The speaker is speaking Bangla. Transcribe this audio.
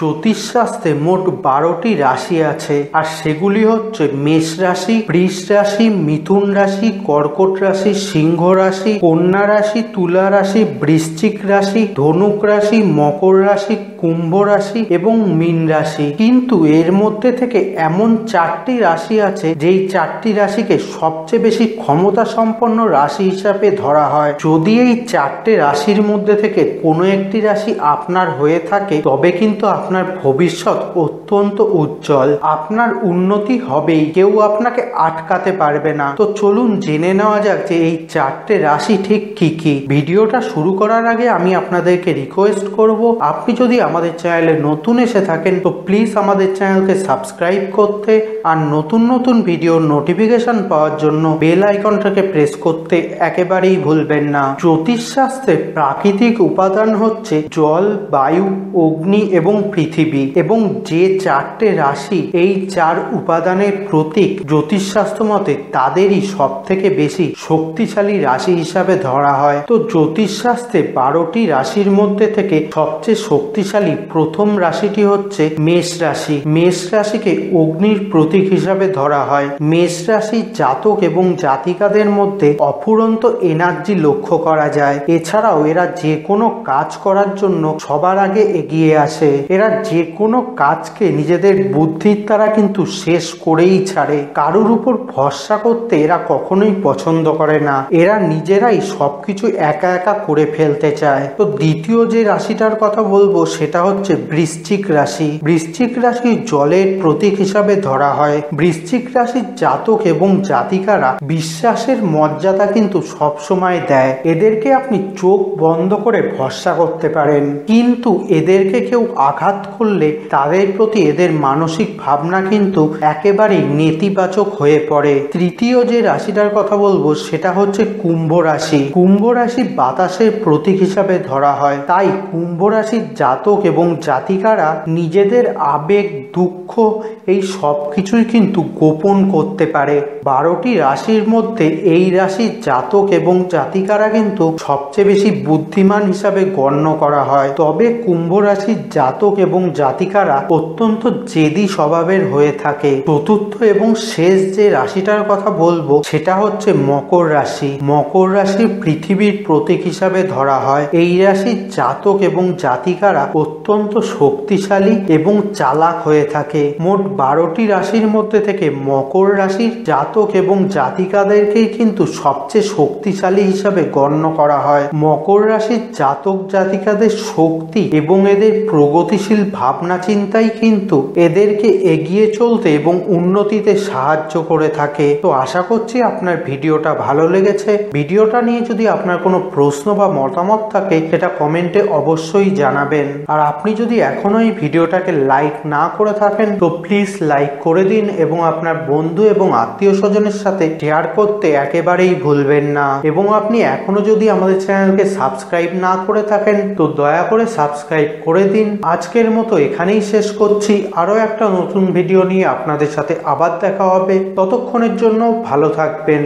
জ্যোতিষশাস্ত্রে মোট বারোটি রাশি আছে, আর সেগুলি হচ্ছে মেষ রাশি, বৃষ রাশি, মিথুন রাশি, কর্কট রাশি, সিংহ রাশি, কন্যা রাশি, তুলা রাশি, বৃশ্চিক রাশি, ধনুক রাশি, মকর রাশি, কুম্ভ রাশি এবং মীন রাশি। কিন্তু এর মধ্যে থেকে এমন চারটি রাশি আছে, যেই চারটি রাশিকে সবচেয়ে বেশি ক্ষমতা সম্পন্ন রাশি হিসাবে ধরা হয়। যদি এই চারটে রাশির মধ্যে থেকে কোনো একটি রাশি আপনার হয়ে থাকে, তবে কিন্তু আপনার ভবিষ্যৎ অত্যন্ত উজ্জ্বল। আপনার উন্নতি হবেই। কেউ আপনাকে আটকাতে পারবে না। তো চলুন জেনে নেওয়া যাক যে এই চারটে রাশি ঠিক কি কি। ভিডিওটা শুরু করার আগে আমি আপনাদেরকে রিকোয়েস্ট করব, আপনি যদি আমাদের চ্যানেলে নতুন এসে থাকেন, তো প্লিজ আমাদের চ্যানেলকে সাবস্ক্রাইব করতে আর নতুন নতুন ভিডিওর নোটিফিকেশন পাওয়ার জন্য বেল আইকনটাকে প্রেস করতে একেবারেই ভুলবেন না। জ্যোতিষশাস্ত্রে প্রাকৃতিক উপাদান হচ্ছে জল, বায়ু, অগ্নি এবং পৃথিবী এবং যে চারটে রাশি এই চার উপাদানের প্রতীক জ্যোতিষশাস্ত্র মতে তাদেরই সব থেকে বেশি শক্তিশালী রাশি হিসাবে ধরা হয়। তো জ্যোতিষশাস্ত্রে বারোটি রাশির মধ্যে থেকে সবচেয়ে শক্তিশালী প্রথম রাশিটি হচ্ছে মেষ রাশি। মেষ রাশিকে অগ্নির প্রতীক হিসাবে ধরা হয়। মেষ রাশির জাতক এবং জাতিকাদের মধ্যে অফুরন্ত এনার্জি লক্ষ্য করা যায়। এছাড়াও এরা যে কোনো কাজ করার জন্য সবার আগে এগিয়ে আসে। এরা যে কোনো কাজকে নিজেদের বুদ্ধির দ্বারা কিন্তু শেষ করেই ছাড়ে। কারুর উপর ভরসা করতে এরা কখনোই পছন্দ করে না। এরা নিজেরাই সবকিছু একা একা করে ফেলতে চায়। তো দ্বিতীয় যে রাশিটার কথা বলব, সেটা হচ্ছে বৃশ্চিক রাশি। বৃশ্চিক রাশি জলের প্রতীক হিসাবে ধরা হয়। বৃশ্চিক রাশির জাতক এবং জাতিকারা বিশ্বাসের মর্যাদা কিন্তু সবসময় দেয়। এদেরকে আপনি চোখ বন্ধ করে ভরসা করতে পারেন। কিন্তু এদেরকে কেউ আঘাত করলে তাদের প্রতি এদের মানসিক ভাবনা কিন্তু একেবারেই নেতিবাচক হয়ে পড়ে। তৃতীয় যে রাশিটার কথা বলব, সেটা হচ্ছে কুম্ভ রাশি। কুম্ভ রাশি বাতাসের প্রতীক হিসাবে ধরা হয়। তাই কুম্ভ রাশির জাতক এবং জাতিকারা নিজেদের আবেগ, দুঃখ এই সব কিছুই কিন্তু গোপন করতে পারে। বারোটি রাশির মধ্যে এই রাশির জাতক এবং জাতিকারা কিন্তু সবচেয়ে বেশি বুদ্ধিমান হিসাবে গণ্য করা হয়। তবে কুম্ভ রাশির জাতক এবং জাতিকারা অত্যন্ত জেদি স্বভাবের হয়ে থাকে। চতুর্থ এবং শেষ যে রাশিটার কথা বলব, সেটা হচ্ছে মকর রাশি। মকর রাশি পৃথিবীর প্রতীক হিসাবে ধরা হয়। এই রাশির জাতক এবং জাতিকারা অত্যন্ত শক্তিশালী এবং চালাক হয়ে থাকে। মোট বারোটি রাশির মধ্যে থেকে মকর রাশির জাতক এবং জাতিকাদেরকেই কিন্তু সবচেয়ে শক্তিশালী হিসাবে গণ্য করা হয়। মকর রাশির জাতক জাতিকাদের শক্তি এবং এদের প্রগতিশীল ভাবনা চিন্তাই কিন্তু এদেরকে এগিয়ে চলতে এবং উন্নতিতে সাহায্য করে থাকে। তো আশা করছি আপনার ভিডিওটা ভালো লেগেছে। ভিডিওটা নিয়ে যদি আপনার কোনো প্রশ্ন বা মতামত থাকে, সেটা কমেন্টে অবশ্যই জানাবেন। আর আপনি যদি এখনও এই ভিডিওটাকে লাইক না করে থাকেন, তো প্লিজ লাইক করে দিন এবং আপনার বন্ধু এবং আত্মীয় স্বজনের সাথে শেয়ার করতে একেবারেই ভুলবেন না। এবং আপনি এখনও যদি আমাদের চ্যানেলকে সাবস্ক্রাইব না করে থাকেন, তো দয়া করে সাবস্ক্রাইব করে দিন। আজকের মতো এখানেই শেষ করছি। আরও একটা নতুন ভিডিও নিয়ে আপনাদের সাথে আবার দেখা হবে। ততক্ষণের জন্য ভালো থাকবেন।